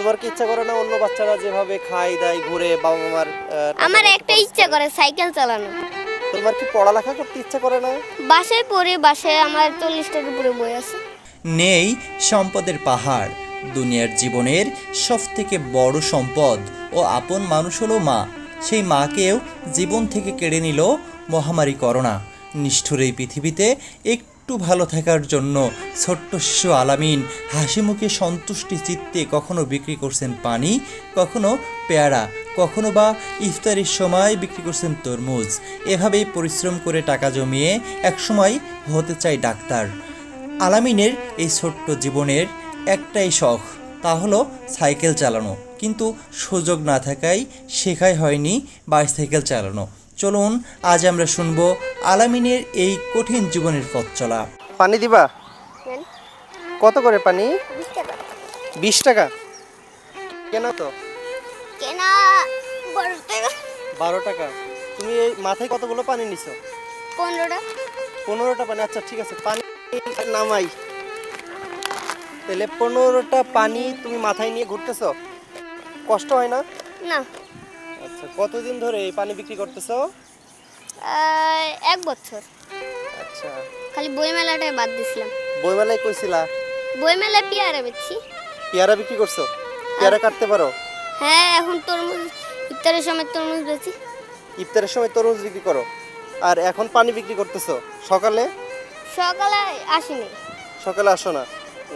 তোমার কি ইচ্ছা করে না অন্য বাচ্চারা যেভাবে খায় দায় ঘুরে বাবা মার আমার একটা ইচ্ছা করে? সাইকেল চালানো। তোমার কি পড়ালেখা করতে ইচ্ছা করে না? বাসায় পড়ে বাসায় আমার চল্লিশটার উপরে বই আছে। নেই সম্পদের পাহাড় দুনিয়ার জীবনের সব থেকে বড় সম্পদ ও আপন মানুষ হলো মা। সেই মাকেও জীবন থেকে কেড়ে নিল মহামারী করোনা। নিষ্ঠুর এই পৃথিবীতে একটু ভালো থাকার জন্য ছোট্ট শিশু আলামিন হাসি মুখে সন্তুষ্টি চিত্তে কখনো বিক্রি করছেন পানি, কখনো পেয়ারা, কখনো বা ইফতারির সময় বিক্রি করছেন তরমুজ। এভাবেই পরিশ্রম করে টাকা জমিয়ে একসময় হতে চাই ডাক্তার। আলামিনের এই ছোট্ট জীবনের একটাই শখ, তা হলো সাইকেল চালানো। কিন্তু সুযোগ না থাকায় শেখাই হয়নি বাইসাইকেল চালানো। চলুন আজ আমরা শুনব আলামিনের এই কঠিন জীবনের পথ চলা। পানি দিবা? কত করে পানি? বিশ টাকা। কেন তো? কেনা? বড় টাকা। বারো টাকা। তুমি এই মাথায় কতগুলো পানি নিছো? পনেরোটা। পনেরোটা পানি? আচ্ছা ঠিক আছে। পানি নামাই। তাহলে পনেরোটা পানি তুমি মাথায় নিয়ে ঘুরতেছো? কষ্ট হয় না? না। আচ্ছা কতদিন ধরে এই পানি বিক্রি করতেছো? এক বছর। আচ্ছা। খালি বই মেলাটাই বাদ দিছিলাম। বই বইমেলায় কইছিলা বই মেলায় পেয়ারা বেচছি। পেয়ারা বিক্রি করছ? পেয়ারা কাটতে পারো? হ্যাঁ এখন তরমুজ ইফতারের সময় তরমুজ বেচি। ইফতারের সময় তরমুজ বিক্রি করো। আর এখন পানি বিক্রি করতেছো? সকালে? সকালে আসিনি। সকালে আসো না?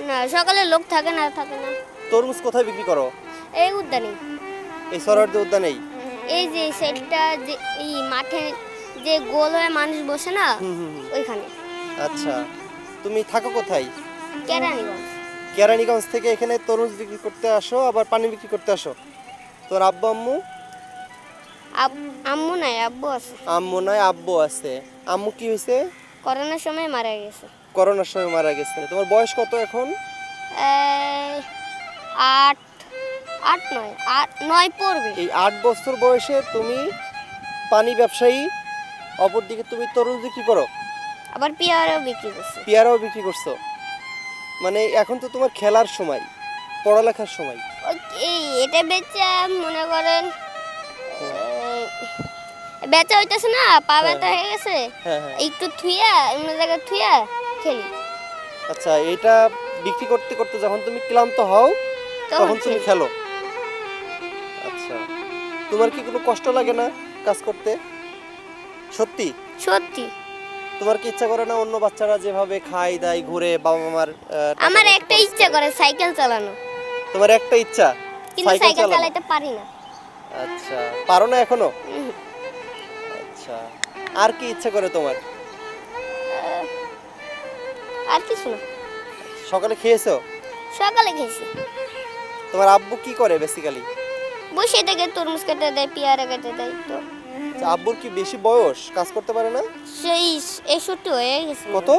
না সকালে লোক থাকে না থাকে না। তরমুজ কোথায় বিক্রি করো? এই উদ্যানে এই সরোয়ার্দী উদ্যানেই? এই যে সেটটা যে এই মাঠে যে গোল হয়ে মানুষ বসে না। ওইখানে। আচ্ছা তুমি থাকো কোথায়? কেরানীগঞ্জ। কেরানীগঞ্জ থেকে এখানে তরমুজ বিক্রি করতে আসো আবার পানি বিক্রি করতে আসো? তোর আব্বু আম্মু? আম্মু নাই আব্বু আছে। আম্মু নয় আব্বু আছে। আম্মু কি হয়েছে? করোনার সময় মারা গেছে। করোনার সময় মারা গেছে। তোমার বয়স কত এখন? আট আট নয় আট নয় পড়বে। এই আট বছর বয়সে তুমি পানি ব্যবসায়ী অপরদিকে তুমি তরমুজ বিক্রি করো। আবার পেয়ারাও বিক্রি করছে। পেয়ারাও বিক্রি করছ। মানে এখন তো তোমার খেলার সময় পড়ালেখার সময়। এই এটা বেচা মনে করেন বেচা হইতেছে না পা ব্যথা হয়ে গেছে হ্যাঁ হ্যাঁ। একটু থুইয়া অন্য জায়গায় থুইয়া খেলি। আচ্ছা এটা বিক্রি করতে করতে যখন তুমি ক্লান্ত হও তখন তুমি খেলি। তোমার কি কোনো কষ্ট লাগে না কাজ করতে? সত্যি? সত্যি। তোমার কি ইচ্ছা করে না অন্য বাচ্চারা যেভাবে খায় দায় ঘুরে বাবা মার আমার একটা ইচ্ছা করে? সাইকেল চালানো। তোমার একটা ইচ্ছা? কিন্তু সাইকেল? চালাইতে পারি না। আচ্ছা পারো না এখনও? আচ্ছা আর কি ইচ্ছা করে তোমার? আর কিছু না। সকালে খেয়েছো? সকালে খেয়েছি। তোমার আব্বু কি করে বেসিক্যালি বসে থেকে তরমুজ কেটে দেয় পেয়ারা কেটে দেয় তো। আব্বুর কি বেশি বয়স? কাজ করতে পারে না? সেই একষট্টি হয়ে গেছে। কত?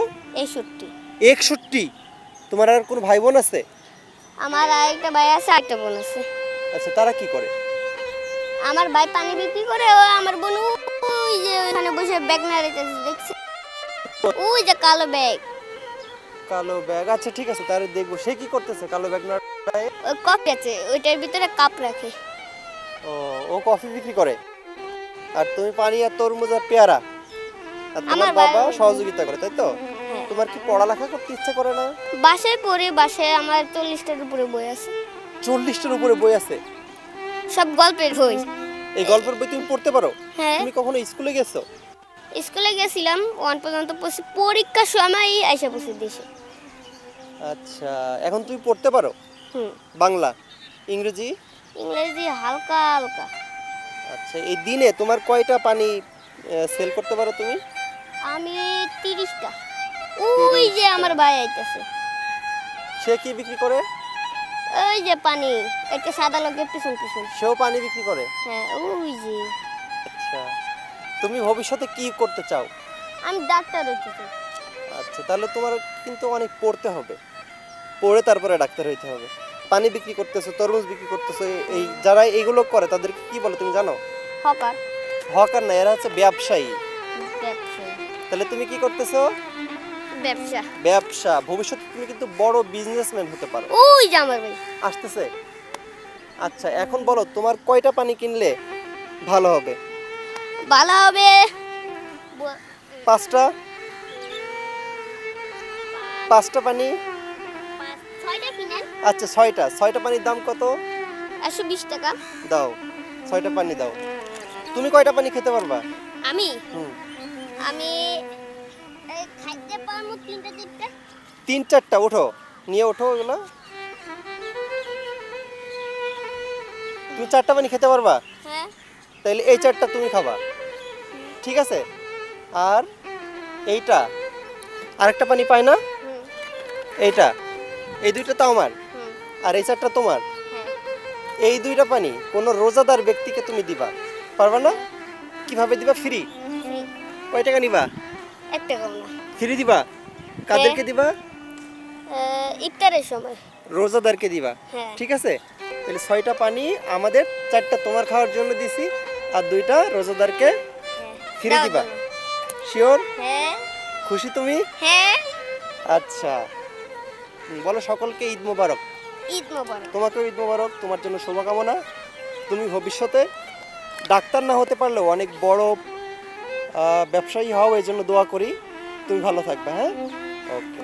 একষট্টি একষট্টি? তোমার আর কোনো ভাই বোন আছে? আমার আরেকটা ভাই আছে আরেকটা বোন আছে। আচ্ছা তারা কি করে? আমার ভাই পানি বিক্রি করে ও আমার বোন ওই যে ওখানে বসে ব্যাগ নাড়াইতেছে দেখছি? ওই যে কালো ব্যাগ। কালো ব্যাগ। আচ্ছা ঠিক আছে তাহলে দেখব। সে কি করতেছে কালো ব্যাগ না ওই কফি আছে ওইটার ভিতরে কাপ রাখে। ও ও কফি বিক্রি করে? আর তুমি পানি আর তরমুজ আর পেয়ারা? আর তোমার বাবা সহযোগিতা করে তাই তো? হ্যাঁ। তোমার কি পড়ালেখা করতে ইচ্ছা করে না? বাসায় পড়ে বাসায় আমার চল্লিশটার উপরে বই আছে। চল্লিশটার উপরে বই আছে? সব গল্পের বই। এই গল্পের বই তুমি পড়তে পারো? হ্যাঁ। তুমি কখনো স্কুলে গেছো? স্কুলে গেছিলাম ওয়ান পর্যন্ত পড়ছি। পরীক্ষার সময় আইসা পড়ছি দেশে। আচ্ছা এখন তুমি পড়তে পারো? হুম। বাংলা ইংরেজি ইংরেজি হালকা হালকা। আচ্ছা এই দিনে তোমার কয়টা পানি সেল করতে পারো তুমি? আমি তিরিশটা। ওই যে আমার ভাই আইতেছে। সে কি বিক্রি করে? ওই যে পানি একটা সাদা লোকের পিছন পিছন। সেও পানি বিক্রি করে? হ্যাঁ ওই যে। আচ্ছা তুমি ভবিষ্যতে কি করতে চাও? আমি ডাক্তার হইতে চাই। আচ্ছা তাহলে তোমার কিন্তু অনেক পড়তে হবে। পড়ে তারপরে ডাক্তার হইতে হবে। পানি বিক্রি করতেছো তরমুজ বিক্রি করতেছো এই যারা এইগুলো করে তাদেরকে কি বলে তুমি জানো? হকার। হকার না এরা হচ্ছে ব্যবসায়ী। ব্যবসা তাহলে তুমি কি করতেছো? ব্যবসা। ব্যবসা। ভবিষ্যতে তুমি কিন্তু বড় বিজনেসম্যান হতে পারো। ওই যে আমার ভাই। আসতেছে? আচ্ছা এখন বলো তোমার কয়টা পানি কিনলে ভালো হবে? ভালো হবে। পাঁচটা? পাঁচটা পানি? ছয়টা কিনেন। আচ্ছা ছয়টা। ছয়টা পানির দাম কত? একশো বিশ টাকা। দাও ছয়টা পানি দাও। তুমি কয়টা পানি খেতে পারবা? আমি? আমি খাইতে পারব তিনটা চারটা। তিন চারটা ওঠো। নিয়ে ওঠো এগুলো তুমি চারটা পানি খেতে পারবা? হ্যাঁ। তাহলে এই চারটা তুমি খাবা। ঠিক আছে? আর এইটা। আরেকটা পানি পায় না? এইটা। এই দুইটা তো আমার। আর এই চারটা তোমার? হ্যাঁ এই দুইটা পানি কোনো রোজাদার ব্যক্তিকে তুমি দিবা। পারবা না? কীভাবে দিবা? ফ্রি কয় টাকা নিবা? এক টাকাও না। ফ্রি দিবা? কাদেরকে দিবা? ইফতারের সময়। রোজাদারকে দিবা। হ্যাঁ। ঠিক আছে? তাহলে ছয়টা পানি আমাদের চারটা তোমার খাওয়ার জন্য দিছি আর দুইটা রোজাদারকে হ্যাঁ। ফ্রি দিবা। দাও। শিওর হ্যাঁ। খুশি তুমি? হ্যাঁ। আচ্ছা। বলো সকলকে ঈদ মোবারক। ঈদ মোবারক। তোমাকেও ঈদ মোবারক তোমার জন্য শুভকামনা। তুমি ভবিষ্যতে ডাক্তার না হতে পারলেও অনেক বড় ব্যবসায়ী হও এই জন্য দোয়া করি। তুমি ভালো থাকবে হ্যাঁ? ওকে